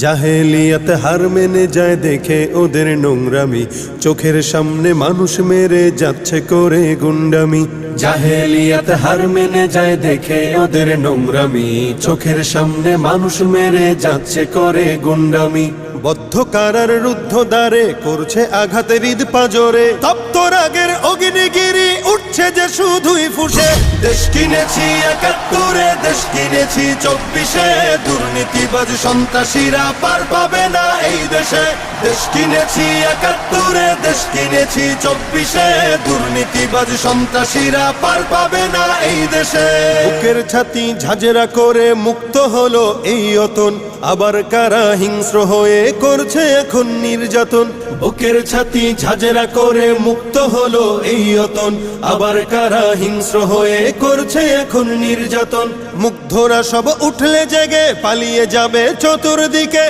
জাহেলিয়াত হার মেনে যায় দেখে ওদের নোংরামি। চোখের সামনে মানুষ মেরে যাচ্ছে করে গুন্ডামি। জাহেলিয়াত হার মেনে যায় দেখে ওদের নোংরামি। চোখের সামনে মানুষ মেরে যাচ্ছে করে গুন্ডামি। বদ্ধ কারার রুদ্ধ দ্বারে করছে আঘাতের ঈদ পাজরে। তপ্ত রাগের অগ্নিগিরি উঠছে যে শুধুই ফুসে। দেশ কিনেছি একাত্তরে দেশ কিনেছি চব্বিশে। দুর্নীতিবাজ সন্ত্রাসীরা পার পাবে না এই দেশে। দেশ কিনেছি একাত্তরে দেশ কিনেছি চব্বিশে। দুর্নীতিবাজ সন্ত্রাসীরা পার পাবে না এই দেশে। বুকের ছাতি ঝাঁঝরা করে মুক্ত হলো এই অতন। আবার কারা হিংস্র হয়ে করছে এখন নির্যাতন? বুকের ছাতি ঝাঁঝেরা করে মুক্ত হলো এই অতন। আবার কারা হিংস্র হয়ে করছে এখন নির্যাতন? মুগ্ধরা সব উঠলে জেগে, পালিয়ে যাবে চতুর্দিকে।